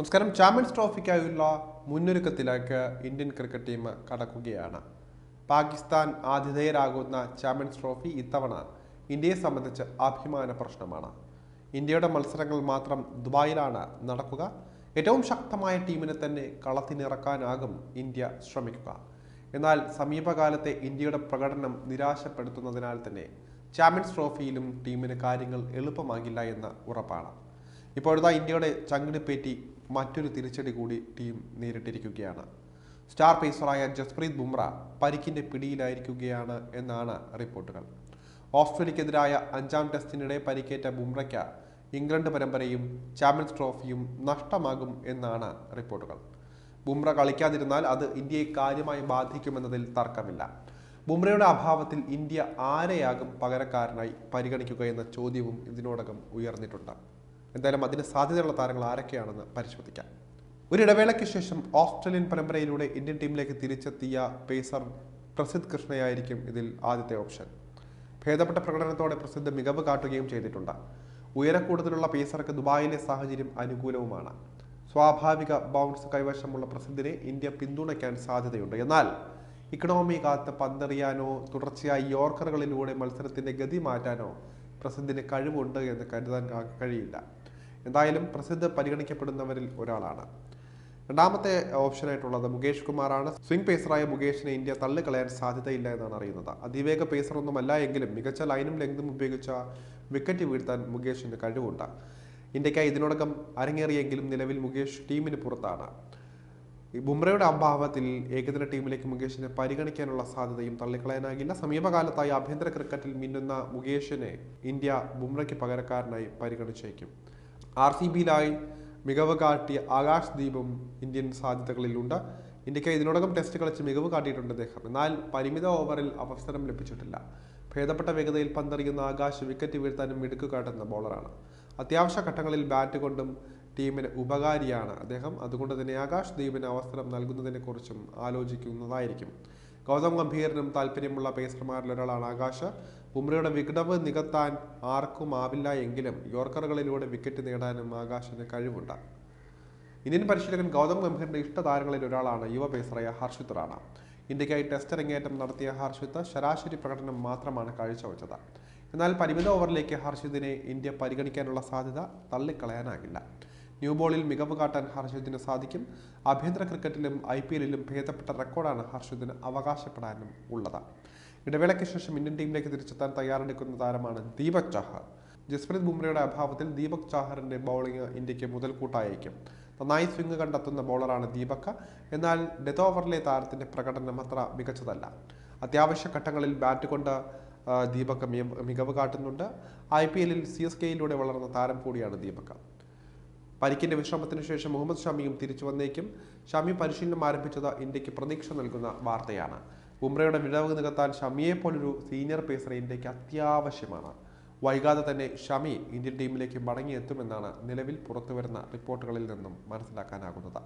നമസ്കാരം. ചാമ്പ്യൻസ് ട്രോഫിക്കായുള്ള മുന്നൊരുക്കത്തിലേക്ക് ഇന്ത്യൻ ക്രിക്കറ്റ് ടീം കടക്കുകയാണ്. പാകിസ്ഥാൻ ആതിഥേയരാകുന്ന ചാമ്പ്യൻസ് ട്രോഫി ഇത്തവണ ഇന്ത്യയെ സംബന്ധിച്ച് അഭിമാന പ്രശ്നമാണ്. ഇന്ത്യയുടെ മത്സരങ്ങൾ മാത്രം ദുബായിലാണ് നടക്കുക. ഏറ്റവും ശക്തമായ ടീമിനെ തന്നെ കളത്തിനിറക്കാനാകും ഇന്ത്യ ശ്രമിക്കുക. എന്നാൽ സമീപകാലത്തെ ഇന്ത്യയുടെ പ്രകടനം നിരാശപ്പെടുത്തുന്നതിനാൽ തന്നെ ചാമ്പ്യൻസ് ട്രോഫിയിലും ടീമിന് കാര്യങ്ങൾ എളുപ്പമാകില്ല എന്ന് ഉറപ്പാണ്. ഇപ്പോഴത്തെ ഇന്ത്യയുടെ ചങ്കിടിപ്പേറ്റി മറ്റൊരു തിരിച്ചടി കൂടി ടീം നേരിട്ടിരിക്കുകയാണ്. സ്റ്റാർ പേസറായ ജസ്പ്രീത് ബുംറ പരിക്കിന്റെ പിടിയിലായിരിക്കുകയാണ് എന്നാണ് റിപ്പോർട്ടുകൾ. ഓസ്ട്രേലിയക്കെതിരായ അഞ്ചാം ടെസ്റ്റിനിടെ പരിക്കേറ്റ ബുംറയ്ക്ക് ഇംഗ്ലണ്ട് പരമ്പരയും ചാമ്പ്യൻസ് ട്രോഫിയും നഷ്ടമാകും എന്നാണ് റിപ്പോർട്ടുകൾ. ബുംറ കളിക്കാതിരുന്നാൽ അത് ഇന്ത്യയെ കാര്യമായി ബാധിക്കുമെന്നതിൽ തർക്കമില്ല. ബുംറയുടെ അഭാവത്തിൽ ഇന്ത്യ ആരെയാകും പകരക്കാരനായി പരിഗണിക്കുക എന്ന ചോദ്യവും ഇതിനോടകം ഉയർന്നിട്ടുണ്ട്. എന്തായാലും അതിന് സാധ്യതയുള്ള താരങ്ങൾ ആരൊക്കെയാണെന്ന് പരിശോധിക്കാം. ഒരു ഇടവേളയ്ക്ക് ശേഷം ഓസ്ട്രേലിയൻ പരമ്പരയിലൂടെ ഇന്ത്യൻ ടീമിലേക്ക് തിരിച്ചെത്തിയ പേസർ പ്രസിദ്ധ് കൃഷ്ണയായിരിക്കും ഇതിൽ ആദ്യത്തെ ഓപ്ഷൻ. ഭേദപ്പെട്ട പ്രകടനത്തോടെ പ്രസിദ്ധ് മികവ് കാട്ടുകയും ചെയ്തിട്ടുണ്ട്. ഉയരക്കൂടുതലുള്ള പേസർക്ക് ദുബായിലെ സാഹചര്യം അനുകൂലവുമാണ്. സ്വാഭാവിക ബൗൺസ് കൈവശമുള്ള പ്രസിദ്ധിനെ ഇന്ത്യ പിന്തുണയ്ക്കാൻ സാധ്യതയുണ്ട്. എന്നാൽ ഇക്കണോമി കാത്ത് പന്തെറിയാനോ തുടർച്ചയായി യോർക്കറുകളിലൂടെ മത്സരത്തിന്റെ ഗതി മാറ്റാനോ പ്രസിദ്ധിന് കഴിവുണ്ട് എന്ന് കരുതാൻ കഴിയില്ല. എന്തായാലും പ്രസിദ്ധ പരിഗണിക്കപ്പെടുന്നവരിൽ ഒരാളാണ്. രണ്ടാമത്തെ ഓപ്ഷനായിട്ടുള്ളത് മുകേഷ് കുമാറാണ്. സ്വിംഗ് പേസറായ മുകേഷിനെ ഇന്ത്യ തള്ളിക്കളയാൻ സാധ്യതയില്ല എന്നാണ് അറിയുന്നത്. അതിവേഗ പേസർ ഒന്നുമല്ല എങ്കിലും മികച്ച ലൈനും ലെങ്തും ഉപയോഗിച്ച വിക്കറ്റ് വീഴ്ത്താൻ മുകേഷിന് കഴിവുണ്ട്. ഇന്ത്യക്കായി ഇതിനോടകം അരങ്ങേറിയെങ്കിലും നിലവിൽ മുകേഷ് ടീമിന് പുറത്താണ്. ബുംറയുടെ അഭാവത്തിൽ ഏകദിന ടീമിലേക്ക് മുകേഷിനെ പരിഗണിക്കാനുള്ള സാധ്യതയും തള്ളിക്കളയാനാകില്ല. സമീപകാലത്തായി ആഭ്യന്തര ക്രിക്കറ്റിൽ മിന്നുന്ന മുകേഷിനെ ഇന്ത്യ ബുംറയ്ക്ക് പകരക്കാരനായി പരിഗണിച്ചേക്കും. ആർ സി ബിയിലായി മികവ് കാട്ടിയ ആകാശ് ദീപും ഇന്ത്യൻ സാധ്യതകളിലുണ്ട്. ഇന്ത്യയ്ക്ക് ഇതിനോടകം ടെസ്റ്റ് കളിച്ച് മികവ് കാട്ടിയിട്ടുണ്ട് അദ്ദേഹം. എന്നാൽ പരിമിത ഓവറിൽ അവസരം ലഭിച്ചിട്ടില്ല. ഭേദപ്പെട്ട വേഗതയിൽ പന്തറിയുന്ന ആകാശ് വിക്കറ്റ് വീഴ്ത്താനും മിടുക്ക് കാട്ടുന്ന ബോളറാണ് അത്യാവശ്യ ഘട്ടങ്ങളിൽ ബാറ്റ് കൊണ്ടും ടീമിന് ഉപകാരിയാണ് അദ്ദേഹം. അതുകൊണ്ട് തന്നെ ആകാശ് ദീപിന് അവസരം നൽകുന്നതിനെക്കുറിച്ചും ആലോചിക്കുന്നതായിരിക്കും. ഗൗതം ഗംഭീറിനും താല്പര്യമുള്ള പേസർമാരിൽ ഒരാളാണ് ആകാശ്. ബുംറയുടെ വികടവ് നികത്താൻ ആർക്കും ആവില്ല എങ്കിലും യോർക്കറുകളിലൂടെ വിക്കറ്റ് നേടാനും ആകാശിന് കഴിവുണ്ട്. ഇന്ത്യൻ പരിശീലകൻ ഗൗതം ഗംഭീറിന്റെ ഇഷ്ടതാരങ്ങളിൽ ഒരാളാണ് യുവ പേസറായ ഹർഷിത് റാണ. ഇന്ത്യക്കായി ടെസ്റ്റ് അരങ്ങേറ്റം നടത്തിയ ഹർഷിത് ശരാശരി പ്രകടനം മാത്രമാണ് കാഴ്ചവെച്ചത്. എന്നാൽ പരിമിത ഓവറിലേക്ക് ഹർഷിദിനെ ഇന്ത്യ പരിഗണിക്കാനുള്ള സാധ്യത തള്ളിക്കളയാനാകില്ല. ന്യൂ ബോളിൽ മികവ് കാട്ടാൻ ഹർഷദിന് സാധിക്കും. ആഭ്യന്തര ക്രിക്കറ്റിലും ഐ പി എല്ലിലും ഭേദപ്പെട്ട റെക്കോർഡാണ് ഹർഷദിന് അവകാശപ്പെടാനും ഉള്ളത്. ഇടവേളയ്ക്ക് ശേഷം ഇന്ത്യൻ ടീമിലേക്ക് തിരിച്ചെത്താൻ തയ്യാറെടുക്കുന്ന താരമാണ് ദീപക് ചാഹർ. ജസ്പ്രീത് ബുംറയുടെ അഭാവത്തിൽ ദീപക് ചാഹറിന്റെ ബൗളിംഗ് ഇന്ത്യയ്ക്ക് മുതൽക്കൂട്ടായേക്കും. നന്നായി സ്വിംഗ് കണ്ടെത്തുന്ന ബൗളറാണ് ദീപക്. എന്നാൽ ഡെത്ത് ഓവറിലെ താരത്തിന്റെ പ്രകടനം അത്ര മികച്ചതല്ല. അത്യാവശ്യ ഘട്ടങ്ങളിൽ ബാറ്റ് കൊണ്ട് ദീപക് മികവ് കാട്ടുന്നുണ്ട്. ഐ പി എല്ലിൽ സി എസ് കെയിലൂടെ വളർന്ന താരം കൂടിയാണ് ദീപക്. പരിക്കിന്റെ വിശ്രമത്തിന് ശേഷം മുഹമ്മദ് ഷമിയും തിരിച്ചു വന്നേക്കും. ഷമി പരിശീലനം ആരംഭിച്ചത് ഇന്ത്യയ്ക്ക് പ്രതീക്ഷ നൽകുന്ന വാർത്തയാണ്. ബുംറയുടെ വിടവ് നികത്താൻ ഷമിയെ പോലൊരു സീനിയർ പേസർ ഇന്ത്യയ്ക്ക് അത്യാവശ്യമാണ്. വൈകാതെ തന്നെ ഷമി ഇന്ത്യൻ ടീമിലേക്ക് മടങ്ങിയെത്തുമെന്നാണ് നിലവിൽ പുറത്തുവരുന്ന റിപ്പോർട്ടുകളിൽ നിന്നും മനസ്സിലാക്കാനാകുന്നത്.